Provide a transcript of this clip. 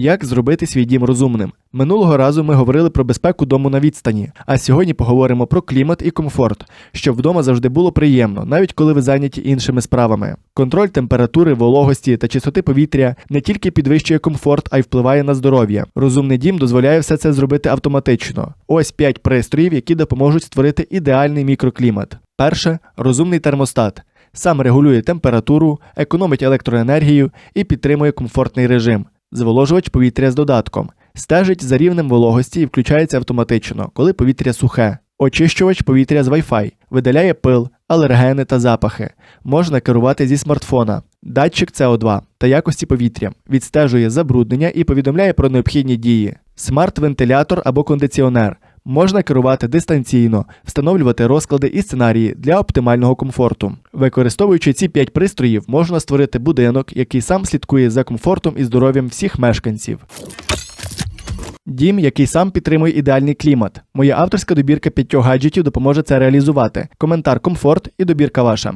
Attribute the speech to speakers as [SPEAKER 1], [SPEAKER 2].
[SPEAKER 1] Як зробити свій дім розумним? Минулого разу ми говорили про безпеку дому на відстані, а сьогодні поговоримо про клімат і комфорт, щоб вдома завжди було приємно, навіть коли ви зайняті іншими справами. Контроль температури, вологості та чистоти повітря не тільки підвищує комфорт, а й впливає на здоров'я. Розумний дім дозволяє все це зробити автоматично. Ось 5 пристроїв, які допоможуть створити ідеальний мікроклімат. Перше розумний термостат. Сам регулює температуру, економить електроенергію і підтримує комфортний режим. Зволожувач повітря з додатком. Стежить за рівнем вологості і включається автоматично, коли повітря сухе. Очищувач повітря з Wi-Fi. Видаляє пил, алергени та запахи. Можна керувати зі смартфона. Датчик СО2 та якості повітря. Відстежує забруднення і повідомляє про необхідні дії. Смарт-вентилятор або кондиціонер. Можна керувати дистанційно, встановлювати розклади і сценарії для оптимального комфорту. Використовуючи ці 5 пристроїв, можна створити будинок, який сам слідкує за комфортом і здоров'ям всіх мешканців. Дім, який сам підтримує ідеальний клімат. Моя авторська добірка п'ятьох гаджетів допоможе це реалізувати. Коментар комфорт і добірка ваша.